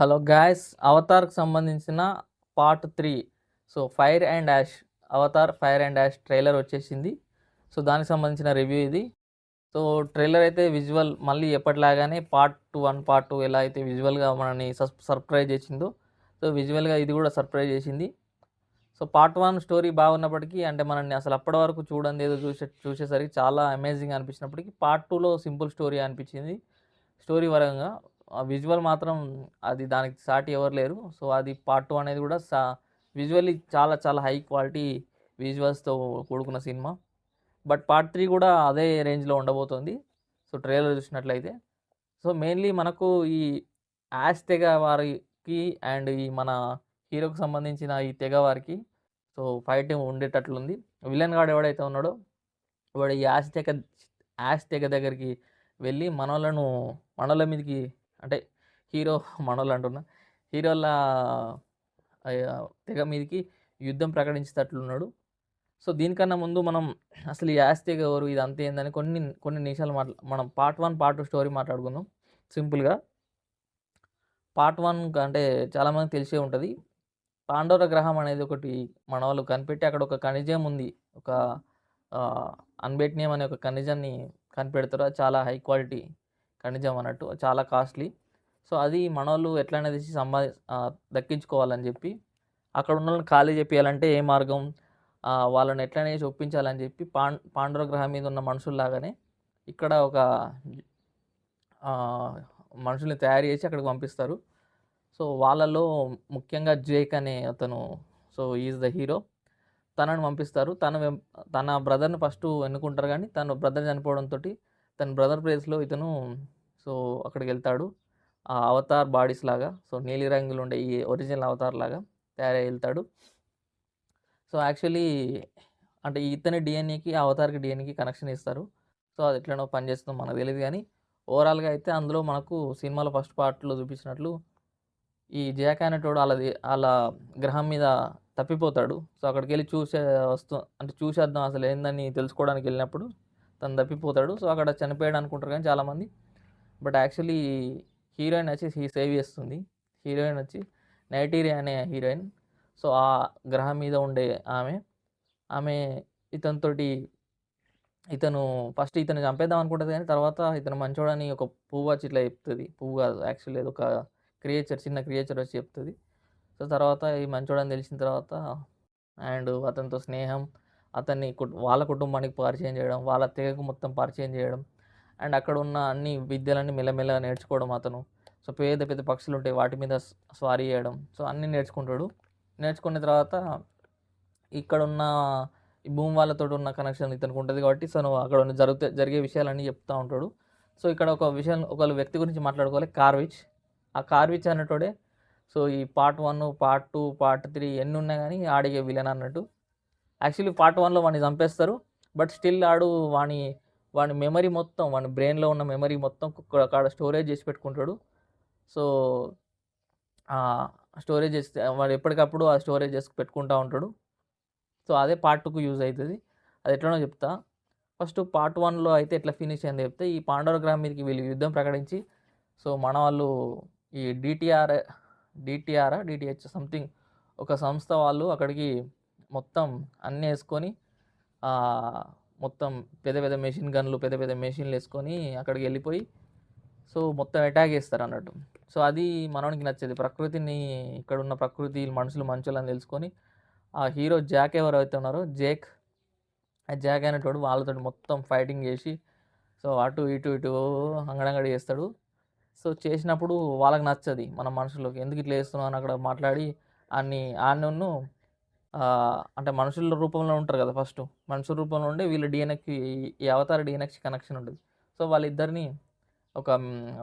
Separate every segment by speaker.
Speaker 1: Hello guys అవతార్కి సంబంధించిన part three. So fire and ash Avatar fire and ash trailer వచ్చేసింది. So దానికి సంబంధించిన రివ్యూ ఇది. సో ట్రైలర్ అయితే విజువల్ మళ్ళీ ఎప్పటిలాగానే part two one part two ఎలా అయితే విజువల్గా మనని సర్ప్రైజ్ చేసిందో సో విజువల్గా ఇది కూడా సర్ప్రైజ్ చేసింది. సో పార్ట్ వన్ స్టోరీ బాగున్నప్పటికీ అంటే మనల్ని అసలు అప్పటి వరకు చూడండి ఏదో చూసే చూసేసరికి చాలా అమేజింగ్ అనిపించినప్పటికీ పార్ట్ టూలో సింపుల్ స్టోరీ అనిపించింది. స్టోరీ పరంగా ఆ విజువల్ మాత్రం అది దానికి సాటి ఎవరు లేరు. సో అది పార్ట్ టూ అనేది కూడా సా విజువల్లీ చాలా చాలా హై క్వాలిటీ విజువల్స్తో కూడుకున్న సినిమా. బట్ పార్ట్ త్రీ కూడా అదే రేంజ్లో ఉండబోతోంది. సో ట్రైలర్ చూసినట్లయితే. సో మెయిన్లీ మనకు ఈ యాష్ తెగ వారికి అండ్ ఈ మన హీరోకి సంబంధించిన ఈ తెగ వారికి సో ఫైట్ ఉండేటట్లుంది. విలన్ గాడు ఎవడైతే ఉన్నాడో వాడు ఈ యాష్ తెగ యాష్ తెగ దగ్గరికి వెళ్ళి మనలను మనల మీదకి అంటే హీరో మనోళ్ళు అంటున్నా. హీరోల తెగ మీదకి యుద్ధం ప్రకటించేటట్లున్నాడు. సో దీనికన్నా ముందు మనం అసలు ఈ యాష్ ఎవరు ఇది అంతే ఏందని కొన్ని కొన్ని నిమిషాలు మాట్లా మనం part one part two story మాట్లాడుకుందాం. సింపుల్గా. పార్ట్ వన్ అంటే చాలామందికి తెలిసే ఉంటుంది. పాండవర గ్రహం అనేది ఒకటి మన వాళ్ళు కనిపెట్టి అక్కడ ఒక ఖనిజం ఉంది. ఒక అన్బెట్నియం అనే ఒక ఖనిజాన్ని కనిపెడతారు. చాలా హై క్వాలిటీ. ఖనిజం అన్నట్టు చాలా కాస్ట్లీ. సో అది మనోళ్ళు ఎట్లనేది ఎట్లయినా తీసి సంపా దక్కించుకోవాలని చెప్పి అక్కడ ఉన్న వాళ్ళని ఖాళీ చెప్పేయాలంటే ఏ మార్గం? వాళ్ళని ఎట్లనే చేసి ఒప్పించాలని చెప్పి పాండ్ పాండవ గ్రహం మీద ఉన్న మనుషుల్లాగానే ఇక్కడ ఒక మనుషుల్ని తయారు చేసి అక్కడికి పంపిస్తారు. సో వాళ్ళలో ముఖ్యంగా జేక్ అనే అతను సో ఈజ్ ద హీరో తనని పంపిస్తారు. తన తన బ్రదర్ని ఫస్ట్ ఎన్నుకుంటారు కానీ తన బ్రదర్ చనిపోవడంతో తన బ్రదర్ ప్లేస్లో ఇతను సో అక్కడికి వెళ్తాడు ఆ అవతార్ బాడీస్ లాగా సో నీలి రంగులు ఉండే ఈ ఒరిజినల్ అవతార్ లాగా తయారై వెళ్తాడు సో యాక్చువల్లీ అంటే ఇతని డిఎన్ఏకి అవతార్కి డిఎన్ఏకి కనెక్షన్ ఇస్తారు. సో అది ఎట్లనో పనిచేస్తుందో మనకు తెలియదు కానీ ఓవరాల్గా అయితే అందులో మనకు సినిమాలో ఫస్ట్ పార్ట్లో చూపించినట్లు ఈ జాక్ అనేటోడు వాళ్ళది వాళ్ళ గ్రహం మీద తప్పిపోతాడు. సో అక్కడికి వెళ్ళి చూసే వస్తు అంటే చూసేద్దాం అసలు ఏందని తెలుసుకోవడానికి వెళ్ళినప్పుడు తను తప్పిపోతాడు. సో అక్కడ చనిపోయాడు అనుకుంటారు కానీ చాలామంది. బట్ యాక్చువల్లీ హీరోయిన్ వచ్చి హీ సేవ్ చేస్తుంది. హీరోయిన్ వచ్చి నైటీరియా అనే హీరోయిన్. సో ఆ గ్రహం మీద ఉండే ఆమె. ఆమె ఇతనితోటి ఇతను ఫస్ట్ ఇతను చంపేద్దాం అనుకుంటుంది కానీ తర్వాత ఇతను మంచోడని ఒక పువ్వు వచ్చి ఇట్లా చెప్తుంది. పువ్వు కాదు యాక్చువల్లీ అది ఒక క్రియేచర్ చిన్న క్రియేచర్ వచ్చి చెప్తుంది. సో తర్వాత ఈ మంచోడని తెలిసిన తర్వాత అండ్ అతనితో స్నేహం. అతన్ని వాళ్ళ కుటుంబానికి పరిచయం చేయడం వాళ్ళ తెగకు మొత్తం పరిచయం చేయడం అండ్ అక్కడ ఉన్న అన్ని విద్యలన్నీ మెల్లమెల్లగా నేర్చుకోవడం అతను. సో పెద్ద పెద్ద పక్షులు ఉంటాయి వాటి మీద స్- స్వారీ చేయడం. సో అన్నీ నేర్చుకుంటాడు. నేర్చుకున్న తర్వాత ఇక్కడ ఉన్న ఈ భూమి వాళ్ళతో ఉన్న కనెక్షన్ ఇతనికి ఉంటుంది కాబట్టి తను అక్కడ ఉన్న జరుగుతే జరిగే విషయాలన్నీ చెప్తూ ఉంటాడు. సో ఇక్కడ ఒక విషయం ఒక వ్యక్తి గురించి మాట్లాడుకోవాలి. కార్విచ్ ఆ కార్విచ్ అనేటోడే సో ఈ part one part two part three ఎన్ని ఉన్నా కానీ ఆడిగే విలన్ అన్నట్టు. యాక్చువల్లీ పార్ట్ వన్లో వాడిని చంపేస్తారు. బట్ స్టిల్ ఆడు వాని వాని మెమరీ మొత్తం వాని బ్రెయిన్లో ఉన్న మెమరీ మొత్తం అక్కడ స్టోరేజ్ చేసి పెట్టుకుంటాడు. సో స్టోరేజ్ చేస్తే వాడు ఎప్పటికప్పుడు ఆ స్టోరేజ్ చేసి పెట్టుకుంటూ ఉంటాడు. సో అదే పార్ట్ టూకు యూజ్ అవుతుంది అది ఎట్లనో చెప్తా. ఫస్ట్ పార్ట్ వన్లో అయితే ఎట్లా ఫినిష్ అయింది చెప్తే ఈ పాండవ గ్రహం మీదకి వీళ్ళు యుద్ధం ప్రకటించి సో మన వాళ్ళు ఈ డిటిఆర్ డిటిఆర్ డిటిహెచ్ సంథింగ్ ఒక సంస్థ వాళ్ళు అక్కడికి మొత్తం అన్నీ వేసుకొని మొత్తం పెద్ద పెద్ద మెషిన్ గన్లు పెద్ద పెద్ద మెషిన్లు వేసుకొని అక్కడికి వెళ్ళిపోయి సో మొత్తం అటాక్ చేస్తారు అన్నట్టు. సో అది మనోనికి నచ్చేది. ప్రకృతిని ఇక్కడ ఉన్న ప్రకృతి మనుషులు మంచులని తెలుసుకొని ఆ హీరో జాక్ ఎవరైతే ఉన్నారో జేక్ ఆ జాక్ అనేటోడు వాళ్ళతో మొత్తం ఫైటింగ్ చేసి సో అటు ఇటు ఇటు అంగడంగడి చేస్తాడు. సో చేసినప్పుడు వాళ్ళకి నచ్చది మన మనుషులకు. ఎందుకు ఇట్లా చేస్తున్నావు అని అక్కడ మాట్లాడి అన్ని ఆన్ను అంటే మనుషుల రూపంలో ఉంటారు కదా ఫస్ట్. మనుషుల రూపంలో ఉండే వీళ్ళ డిఎన్ఎక్కి ఈ అవతార డిఎన్ఏకి కనెక్షన్ ఉంటుంది. సో వాళ్ళిద్దరిని ఒక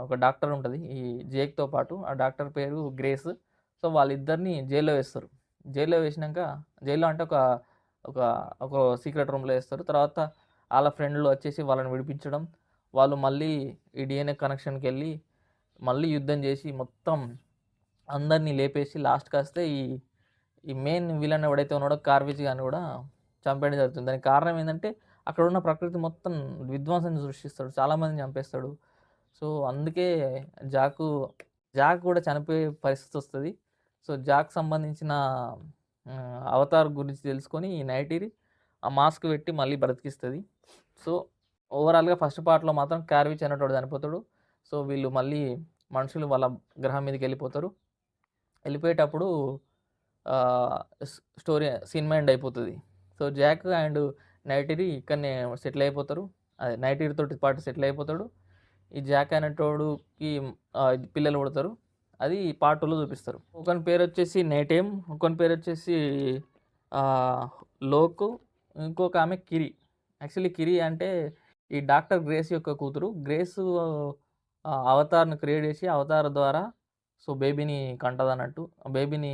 Speaker 1: ఒక డాక్టర్ ఉంటుంది. ఈ జేక్తో పాటు ఆ డాక్టర్ పేరు గ్రేస్. సో వాళ్ళిద్దరిని జైల్లో వేస్తారు. జైల్లో వేసినాక జైల్లో అంటే ఒక ఒక ఒక సీక్రెట్ రూమ్లో వేస్తారు. తర్వాత వాళ్ళ ఫ్రెండ్లు వచ్చేసి వాళ్ళని విడిపించడం. వాళ్ళు మళ్ళీ ఈ డిఎన్ఏ కనెక్షన్కి వెళ్ళి మళ్ళీ యుద్ధం చేసి మొత్తం అందరినీ లేపేసి లాస్ట్ కాస్తే ఈ ఈ మెయిన్ విలన్ ఎవడైతే ఉన్నాడో కార్విజ్ కానీ కూడా చంపేయడం జరుగుతుంది. దానికి కారణం ఏంటంటే అక్కడ ఉన్న ప్రకృతి మొత్తం విధ్వంసాన్ని సృష్టిస్తాడు. చాలామందిని చంపేస్తాడు. సో అందుకే జాకు జాక్ కూడా చనిపోయే పరిస్థితి వస్తుంది. సో జాక్ సంబంధించిన అవతార్ గురించి తెలుసుకొని ఈ నైటీరి ఆ మాస్క్ పెట్టి మళ్ళీ బ్రతికిస్తుంది. సో, ఓవరాల్‌గా ఫస్ట్ పార్ట్‌లో మాత్రం కార్విచ్ అనేటోడు చనిపోతాడు. సో, వీళ్ళు మళ్ళీ మనుషులు వాళ్ళ గ్రహం మీదకి వెళ్ళిపోతారు. వెళ్ళిపోయేటప్పుడు స్టోరీ సినిమా ఎండ్ అయిపోతుంది సో, జాక్ అండ్ నైటిరి ఇక్కడనే సెటిల్ అయిపోతారు. అదే నైటిరి తోటి పాటు సెటిల్ అయిపోతాడు. ఈ జాక్ అనేటోడుకి పిల్లలు పుడతారు. అది పార్ట్ టూలో చూపిస్తారు. ఒకని పేరు వచ్చేసి నైటేమ్ ఒకని పేరు వచ్చేసి లోకు, ఇంకొక ఆమె కిరి. యాక్చువల్లీ కిరి అంటే ఈ డాక్టర్ గ్రేస్ యొక్క కూతురు. గ్రేస్ అవతార్ను క్రియేట్ చేసి అవతార్ ద్వారా సో, బేబీని కంటదన్నట్టు. ఆ బేబీని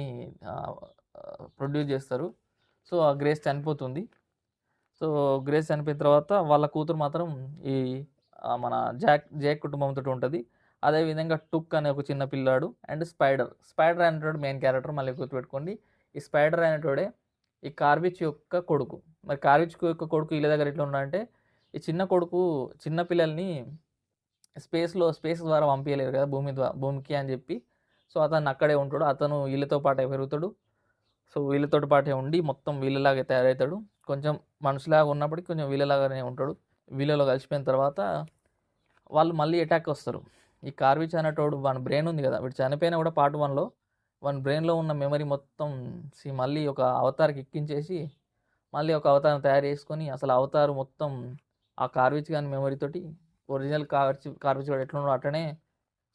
Speaker 1: ప్రొడ్యూస్ చేస్తారు. సో, ఆ గ్రేస్ చనిపోతుంది. సో, గ్రేస్ చనిపోయిన తర్వాత వాళ్ళ కూతురు మాత్రం ఈ మన జాక్ జేక్ కుటుంబంతోటి ఉంటుంది అదే విధంగా టుక్ అనే ఒక చిన్న పిల్లాడు అండ్ స్పైడర్. స్పైడర్ అనేటోడు మెయిన్ క్యారెక్టర్ మళ్ళీ గుర్తుపెట్టుకోండి. ఈ స్పైడర్ అనేటోడే ఈ కార్విచ్ యొక్క కొడుకు. మరి కార్విచ్ యొక్క కొడుకు వీళ్ళ దగ్గర ఎట్లా ఉన్నాడంటే, ఈ చిన్న కొడుకు చిన్న పిల్లల్ని స్పేస్‌లో స్పేస్ ద్వారా పంపించలేరు కదా! భూమి ద్వారా భూమికి అని చెప్పి. సో, అతను అక్కడే ఉంటాడు. అతను వీళ్ళతో పాటే పెరుగుతాడు. సో, వీళ్ళతో పాటే ఉండి మొత్తం వీళ్ళలాగే తయారవుతాడు. కొంచెం మనుషులాగా ఉన్నప్పటికి కొంచెం వీళ్ళలాగానే ఉంటాడు. వీళ్ళలో కలిసిపోయిన తర్వాత వాళ్ళు మళ్ళీ అటాక్ వస్తారు. ఈ కార్విచ్ అనేటోడు వాని బ్రెయిన్ ఉంది కదా! వీడు చనిపోయినా కూడా పార్ట్ వన్లో వన్ బ్రెయిన్‌లో ఉన్న మెమరీ మొత్తం సి మళ్ళీ ఒక అవతార్‌కి ఎక్కించేసి, మళ్ళీ ఒక అవతారం తయారు చేసుకొని అసలు అవతారు మొత్తం ఆ కార్విచ్ కానీ మెమరీ తోటి ఒరిజినల్ కార్విచ్ కార్విచ్ వాడు ఎట్లున్నాడో అట్లనే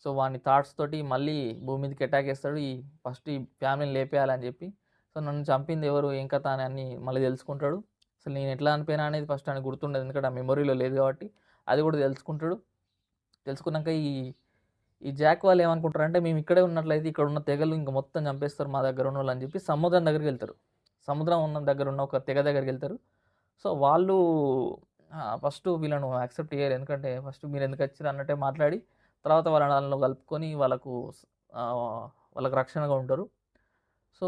Speaker 1: సో, వాని థాట్స్ తోటి మళ్ళీ భూమి మీదకి అటాక్ చేస్తాడు. ఈ ఫస్ట్ ఈ ఫ్యామిలీని లేపేయాలని చెప్పి. సో, నన్ను చంపింది ఎవరు? ఏం కథ అని అన్నీ మళ్ళీ తెలుసుకుంటాడు. అసలు నేను ఎట్లా అనిపోయినా అనేది ఫస్ట్ ఆయన గుర్తుండదు. ఎందుకంటే ఆ మెమొరీలో లేదు కాబట్టి. అది కూడా తెలుసుకుంటాడు. తెలుసుకున్నాక ఈ ఈ జాక్ వాళ్ళు ఏమనుకుంటారంటే మేము ఇక్కడే ఉన్నట్లయితే ఇక్కడ ఉన్న తెగలు ఇంక మొత్తం చంపేస్తారు మా దగ్గర ఉన్న అని చెప్పి సముద్రం దగ్గరికెళ్తారు. సముద్రం ఉన్న దగ్గర ఉన్న ఒక తెగ దగ్గరికెళ్తారు. సో, వాళ్ళు ఫస్ట్ వీళ్ళను యాక్సెప్ట్ చేయరు. ఎందుకంటే ఫస్ట్ మీరు ఎందుకు వచ్చారు అన్నట్టే మాట్లాడి తర్వాత వాళ్ళని కలుపుకొని వాళ్ళకు వాళ్ళకు వాళ్ళకి రక్షణగా ఉంటారు. సో,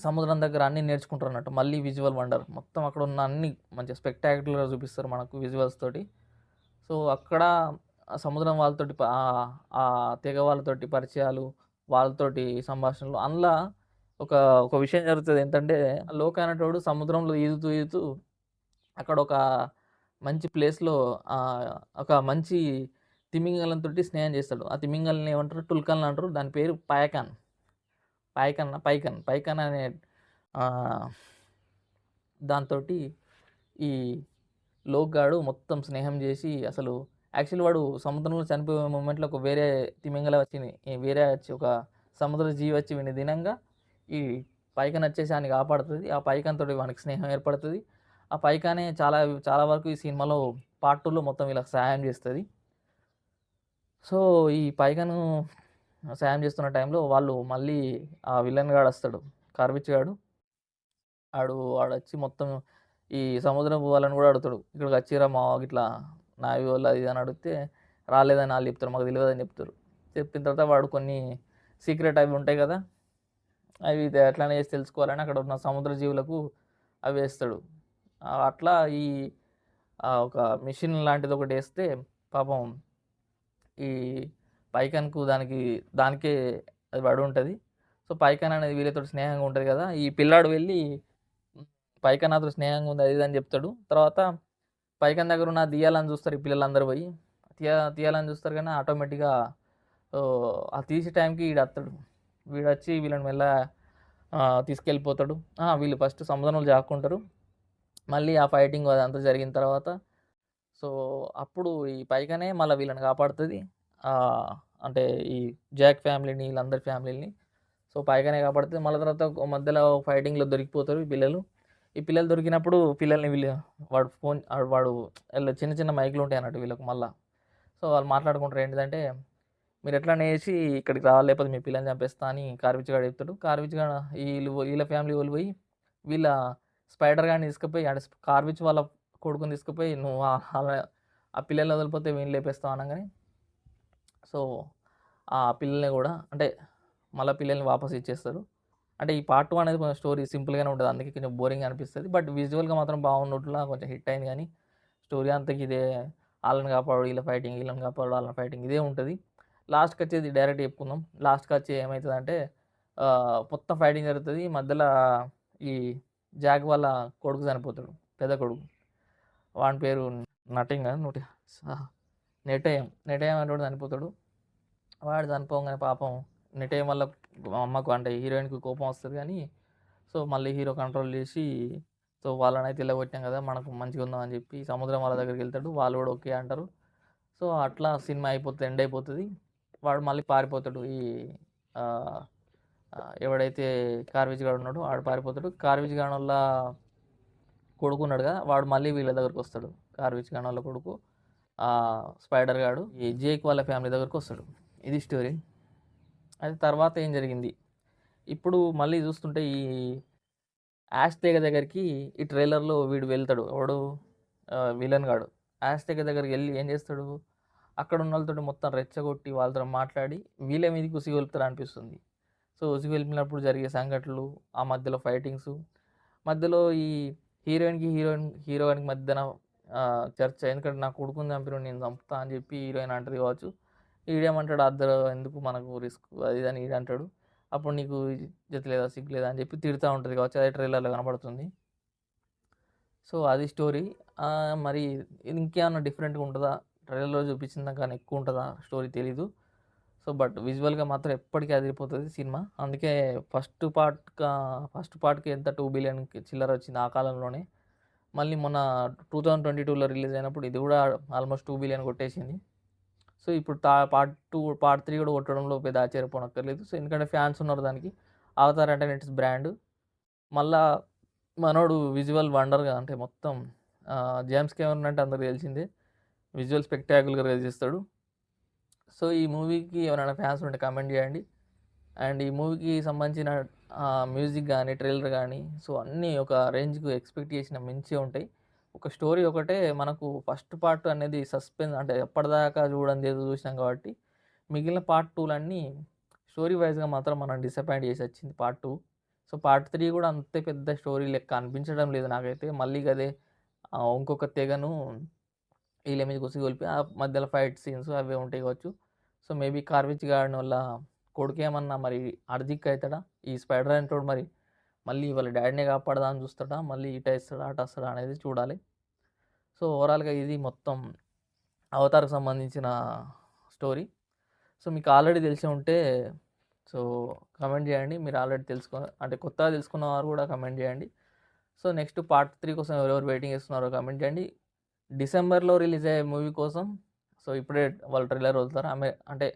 Speaker 1: సముద్రం దగ్గర అన్నీ నేర్చుకుంటారు అన్నట్టు మళ్ళీ విజువల్ వండర్. మొత్తం అక్కడ ఉన్న అన్ని మంచి స్పెక్టాక్యులర్‌గా చూపిస్తారు మనకు విజువల్స్ తోటి. సో, అక్కడ సముద్రం వాళ్ళతోటి ఆ తెగ వాళ్ళతోటి పరిచయాలు, వాళ్ళతోటి సంభాషణలు అందులో ఒక ఒక విషయం జరుగుతుంది ఏంటంటే లోక అనేటోడు సముద్రంలో ఈదుతూ ఈదుతూ అక్కడ ఒక మంచి ప్లేస్‌లో ఒక మంచి తిమింగలంతో స్నేహం చేస్తాడు. ఆ తిమింగల్ని ఏమంటారు? టుల్కన్లు అంటారు. దాని పేరు పాయకాన్. పాయకన్ పైకన్. పైకన్ అనే దాంతో దాంతోటి ఈ లోక్ గాడు మొత్తం స్నేహం చేసి అసలు యాక్చువల్ వాడు సముద్రంలో చనిపోయే మూమెంట్‌లో ఒక వేరే తిమింగల వచ్చింది. వేరే వచ్చి ఒక సముద్ర జీవి వచ్చి విని దినంగా ఈ పైకన్ వచ్చేసి ఆయన కాపాడుతుంది ఆ పైకన్తో తోటి వానికి స్నేహం ఏర్పడుతుంది ఆ పైకానే చాలా చాలా వరకు ఈ సినిమాలో పార్ట్ టూలో మొత్తం వీళ్ళకి సహాయం చేస్తుంది సో, ఈ పైగాను సాయం చేస్తున్న టైంలో వాళ్ళు మళ్ళీ ఆ విలన్ గాడు వస్తాడు. కార్విచ్ గాడు. ఆడు వచ్చి మొత్తం ఈ సముద్రపు వాళ్ళని కూడా అడుగుతాడు. ఇక్కడికి వచ్చిరా మా గిట్లా నావి వాళ్ళు అది ఇది అని అడిగితే రాలేదని వాళ్ళు చెప్తారు. మాకు తెలియదని చెప్తారు. చెప్పిన తర్వాత వాడు కొన్ని సీక్రెట్ అవి ఉంటాయి కదా! అవి ఇది చేసి తెలుసుకోవాలని అక్కడ ఉన్న సముద్ర జీవులకు అవి వేస్తాడు. అట్లా ఈ ఒక మిషన్ లాంటిది ఒకటి వేస్తే పాపం ఈ పైకన్‌కు దానికి దానికే అది పడి ఉంటుంది సో, పైకన్ అనేది వీళ్ళతో స్నేహంగా ఉంటుంది కదా! ఈ పిల్లాడు వెళ్ళి పైకన్ నాతో స్నేహంగా ఉంది అది ఇది అని చెప్తాడు. తర్వాత పైకన్ దగ్గర ఉన్న తీయాలని చూస్తారు ఈ పిల్లలందరూ పోయి. తీయ తీయాలని చూస్తారు కానీ ఆటోమేటిక్‌గా ఆ తీసే టైంకి ఈడొత్తడు. వీడొచ్చి వీళ్ళని మెల్లగా తీసుకెళ్ళిపోతాడు. వీళ్ళు ఫస్ట్ సముద్రంలో జాక్కుంటారు. మళ్ళీ ఆ ఫైటింగ్ అదంతా జరిగిన తర్వాత సో, అప్పుడు ఈ పైగానే మళ్ళా వీళ్ళని కాపాడుతుంది అంటే ఈ జాక్ ఫ్యామిలీని వీళ్ళందరి ఫ్యామిలీని సో, పైగానే కాపాడుతుంది మళ్ళా తర్వాత ఒక మధ్యలో ఫైటింగ్‌లో దొరికిపోతారు ఈ పిల్లలు. ఈ పిల్లలు దొరికినప్పుడు పిల్లల్ని వీళ్ళు వాడు ఫోన్ వాడు ఈళ్ళు చిన్న చిన్న మైక్‌లు ఉంటాయి అన్నట్టు వీళ్ళకి మళ్ళీ సో, వాళ్ళు మాట్లాడుకుంటారు ఏంటిదంటే మీరు ఎట్లా చేసి ఇక్కడికి రావాలి లేకపోతే మీ పిల్లని చంపేస్తా అని కార్విచ్ చెప్తాడు. కార్విచ్ వీళ్ళు వీళ్ళ ఫ్యామిలీ వాళ్ళు పోయి వీళ్ళ స్పైడర్ కానీ తీసుకుపోయి అంటే కార్విచ్ వాళ్ళ కొడుకుని తీసుకుపోయి నువ్వు అలా ఆ పిల్లల్ని వదిలిపోతే వీళ్ళు లేపేస్తావు అనగానే సో, ఆ పిల్లల్ని కూడా అంటే మళ్ళీ పిల్లల్ని వాపస్ ఇచ్చేస్తారు. అంటే ఈ పార్ట్ 2 అనేది కొంచెం స్టోరీ సింపుల్‌గానే ఉంటుంది అందుకే కొంచెం బోరింగ్‌గా అనిపిస్తుంది బట్ విజువల్‌గా మాత్రం బాగున్నట్లా కొంచెం హిట్ అయింది కానీ స్టోరీ అంతకి ఇదే వాళ్ళని కాపాడు, వీళ్ళ ఫైటింగ్, వీళ్ళని కాపాడు, వాళ్ళ ఫైటింగ్ ఇదే ఉంటుంది లాస్ట్‌కి వచ్చేది డైరెక్ట్ చెప్పుకుందాం. లాస్ట్‌కి వచ్చి ఏమవుతుందంటే ఆహ్, మొత్తం ఫైటింగ్ జరుగుతుంది మధ్యలో ఈ జాగ్ వాళ్ళ కొడుకు చనిపోతాడు. పెద్ద కొడుకు. వాని పేరు నటింగ్ కాదు నోటి నెటయం. నెటయం అనేటోడు చనిపోతాడు. వాడు చనిపోగానే పాపం నెటయం వల్ల అమ్మకు అంటే హీరోయిన్‌కి కోపం వస్తుంది కానీ సో, మళ్ళీ హీరో కంట్రోల్ చేసి సో, వాళ్ళనైతే కొట్టాం కదా! మనకు మంచిగుందాం అని చెప్పి సముద్రం వాళ్ళ దగ్గరికి వెళ్తాడు వాళ్ళు కూడా ఓకే అంటారు. సో, అట్లా సినిమా అయిపోతుంది ఎండ్ అయిపోతుంది వాడు మళ్ళీ పారిపోతాడు. ఈ ఎవడైతే కార్విచ్ గాడు ఉన్నాడో ఆడు పారిపోతాడు. కార్వేజ్ గాడు వల్ల కొడుకు ఉన్నాడు కదా! వాడు మళ్ళీ వీళ్ళ దగ్గరకు వస్తాడు కార్విచ్ గానోళ్ళ కొడుకు స్పైడర్ గాడు ఈ జేక్ వాళ్ళ ఫ్యామిలీ దగ్గరకొస్తాడు. ఇది స్టోరీ. అయితే తర్వాత ఏం జరిగింది? ఇప్పుడు మళ్ళీ చూస్తుంటే ఈ యాష్‌తేగ దగ్గరికి ఈ ట్రైలర్‌లో వీడు వెళ్తాడు. ఎవడు విలన్ గాడు. యాష్‌తేగ దగ్గరికెళ్ళి ఏం చేస్తాడు? అక్కడ ఉన్న వాళ్ళతో మొత్తం రెచ్చగొట్టి వాళ్ళతో మాట్లాడి వీళ్ళ మీదకి ఉసిగొలుపుతాడు అనిపిస్తుంది. సో, ఉసిగొలిపినప్పుడు జరిగే సంఘటనలు, ఆ మధ్యలో ఫైటింగ్స్ మధ్యలో ఈ హీరోయిన్‌కి, హీరోయిన్ హీరోయిన్‌కి మధ్యన చర్చ. ఎందుకంటే నా కొడుకుని చంపిన నేను చంపుతా అని చెప్పి హీరోయిన్ అంటది కావచ్చు. ఈడేమంటాడు అద్దరు ఎందుకు మనకు రిస్క్ అది అని ఈడంటాడు. అప్పుడు నీకు జత లేదా? సిగ్గు లేదా? అని చెప్పి తిడుతూ ఉంటుంది కావచ్చు. అదే ట్రైలర్‌లో కనబడుతుంది సో, అది స్టోరీ. మరి ఇంకేమన్నా డిఫరెంట్‌గా ఉంటుందా ట్రైలర్‌లో చూపించిన కానీ ఎక్కువ ఉంటుందా స్టోరీ తెలీదు. సో, బట్ విజువల్‌గా మాత్రం ఎప్పటికీ అదిరిపోతుంది సినిమా. అందుకే ఫస్ట్ పార్ట్ ఫస్ట్ పార్ట్‌కి ఎంత టూ బిలియన్‌కి చిల్లర వచ్చింది ఆ కాలంలోనే. మళ్ళీ మొన్న 2022లో రిలీజ్ అయినప్పుడు ఇది కూడా ఆల్మోస్ట్ టూ బిలియన్ కొట్టేసింది. సో, ఇప్పుడు తా పార్ట్ టూ పార్ట్ త్రీ కూడా కొట్టడంలో పెద్ద ఆశ్చర్యపోనక్కర్లేదు. సో, ఎందుకంటే ఫ్యాన్స్ ఉన్నారు దానికి. అవతార్ అంటే ఇట్స్ బ్రాండ్. మళ్ళా మనోడు విజువల్ వండర్‌గా అంటే మొత్తం జేమ్స్ కెమెరన్ అంటే అందరికి తెలిసిందే. విజువల్ స్పెక్టాక్యులర్‌గా చేస్తాడు. సో, ఈ మూవీకి ఎవరైనా ఫ్యాన్స్ ఉంటే కామెంట్ చేయండి. అండ్ ఈ మూవీకి సంబంధించిన మ్యూజిక్ కానీ ట్రైలర్ కానీ సో, అన్నీ ఒక రేంజ్‌కి ఎక్స్‌పెక్ట్ చేసిన మంచిగా ఉంటాయి. ఒక స్టోరీ ఒకటే మనకు ఫస్ట్ పార్ట్ అనేది సస్పెన్స్ అంటే ఎప్పటిదాకా చూడండి ఏదో చూసినాం కాబట్టి, మిగిలిన పార్ట్ టూలన్నీ స్టోరీ వైజ్గా మాత్రం మనం డిసప్పాయింట్ చేసి వచ్చింది part two so, part three కూడా అంతే పెద్ద స్టోరీ లెక్క అనిపించడం లేదు నాకైతే. మళ్ళీ అదే ఇంకొక తెగను వీళ్ళ మీద కొలిపి ఆ మధ్యలో ఫైట్ సీన్స్ అవే ఉంటాయి కావచ్చు. సో, మేబీ కార్విచ్ కొడుకు కొడుకేమన్నా మరి అర్జిక్ అవుతాడా ఈ స్పైడర్ అనేటోడు మరి మళ్ళీ వాళ్ళ డాడీనే కాపాడదా అని చూస్తాడా? మళ్ళీ ఇటేస్తాడా? అటేస్తాడా? అనేది చూడాలి. సో, ఓవరాల్‌గా ఇది మొత్తం అవతార్‌కి సంబంధించిన స్టోరీ. సో, మీకు ఆల్రెడీ తెలిసి ఉంటే సో, కమెంట్ చేయండి. మీరు ఆల్రెడీ తెలుసుకో అంటే కొత్తగా తెలుసుకున్న వారు కూడా కమెంట్ చేయండి. సో, నెక్స్ట్ పార్ట్ త్రీ కోసం ఎవరెవరు వెయిటింగ్ చేస్తున్నారో కమెంట్ చేయండి. డిసెంబర్‌లో రిలీజ్ అయ్యే మూవీ కోసం సో, ఇప్పుడే వాళ్ళు ట్రైలర్ వదులుతారు. ఆమె అంటే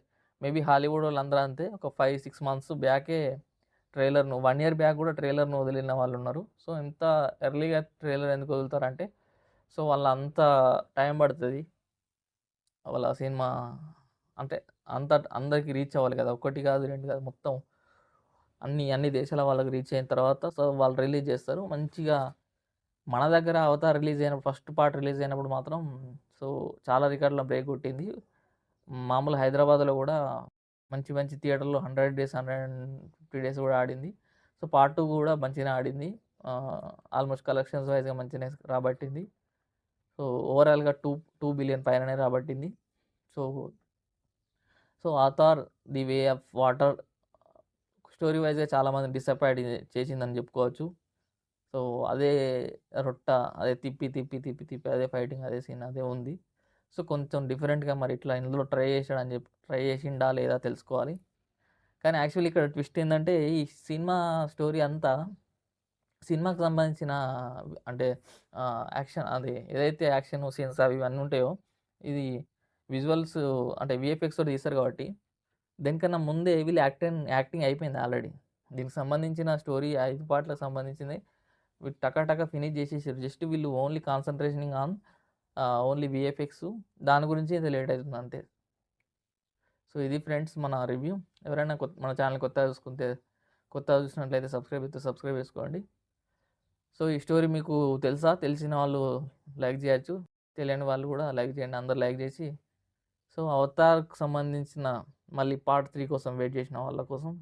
Speaker 1: మేబీ హాలీవుడ్ వాళ్ళందరూ అంతే. ఒక 5, 6 మంత్స్ బ్యాకే ట్రైలర్‌ను వన్ ఇయర్ బ్యాక్ కూడా ట్రైలర్‌ను వదిలిన వాళ్ళు ఉన్నారు సో, ఇంత ఎర్లీగా ట్రైలర్ ఎందుకు వదులుతారంటే, సో, వాళ్ళ అంత టైం పడుతుంది వాళ్ళ సినిమా అంటే అంత అందరికి రీచ్ అవ్వాలి కదా! ఒకటి కాదు, రెండు కాదు మొత్తం అన్ని అన్ని దేశాల వాళ్ళకి రీచ్ అయిన తర్వాత సో, వాళ్ళు రిలీజ్ చేస్తారు. మంచిగా మన దగ్గర అవతార్ రిలీజ్ అయినప్పుడు ఫస్ట్ పార్ట్ రిలీజ్ అయినప్పుడు మాత్రం సో, చాలా రికార్డులను బ్రేక్ కొట్టింది. మామూలు హైదరాబాద్‌లో కూడా మంచి మంచి థియేటర్‌లో 100 డేస్, 150 డేస్ కూడా ఆడింది. సో, పార్ట్ టూ కూడా మంచిగా ఆడింది. ఆల్మోస్ట్ కలెక్షన్స్ వైజ్గా మంచిగానే రాబట్టింది. సో, ఓవరాల్‌గా 2, 2 బిలియన్ పైననే రాబట్టింది. So, so, Avatar the way of water story వైజ్గా చాలామంది డిసప్పాయింట్ చేసిందని చెప్పుకోవచ్చు. సో, అదే రొట్ట అదే తిప్పి, తిప్పి, తిప్పి, తిప్పి అదే ఫైటింగ్ అదే సీన్ అదే ఉంది. సో, కొంచెం డిఫరెంట్‌గా మరి ఇట్లా ఇందులో ట్రై చేశాడని చెప్పి ట్రై చేసిండా లేదా తెలుసుకోవాలి. కానీ యాక్చువల్లీ ఇక్కడ ట్విస్ట్ ఏంటంటే ఈ సినిమా స్టోరీ అంతా సినిమాకి సంబంధించిన అంటే యాక్షన్ అది ఏదైతే యాక్షన్ సీన్స్ అవి ఇవన్నీ ఉంటాయో ఇది విజువల్స్ అంటే వీఎఫ్ఎక్స్‌తో తీస్తారు కాబట్టి దీనికన్నా ముందే వీళ్ళు యాక్టింగ్ యాక్టింగ్ అయిపోయింది ఆల్రెడీ. దీనికి సంబంధించిన స్టోరీ ఐదు పాటలకు సంబంధించింది వీళ్ళు టకాటక ఫినిష్ చేసేసారు. జస్ట్ వీళ్ళు only concentrating on only VFX దాని గురించి ఇది లేట్ అవుతుంది అంతే. సో, ఇది ఫ్రెండ్స్ మన రివ్యూ. ఎవరైనా కొత్త మన ఛానల్ కొత్తగా చూసుకుంటే కొత్తగా చూసినట్లయితే సబ్స్క్రైబ్ అయితే సబ్స్క్రైబ్ చేసుకోండి. సో, ఈ స్టోరీ మీకు తెలుసా? తెలిసిన వాళ్ళు లైక్ చేయొచ్చు. తెలియని వాళ్ళు కూడా లైక్ చేయండి. అందరు లైక్ చేసి సో, అవతార్కు సంబంధించిన మళ్ళీ పార్ట్ త్రీ కోసం వెయిట్ చేసిన వాళ్ళ కోసం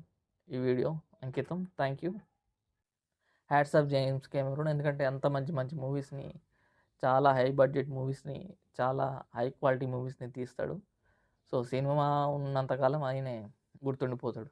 Speaker 1: ఈ వీడియో అంకితం. Thank you. Hats off James Cameron ఎందుకంటే అంత మంచి మంచి మూవీస్‌ని చాలా హై బడ్జెట్ మూవీస్‌ని చాలా హై క్వాలిటీ మూవీస్‌ని తీస్తాడు. సో సినిమా ఉన్నంతకాలం ఆయనే గుర్తుండిపోతాడు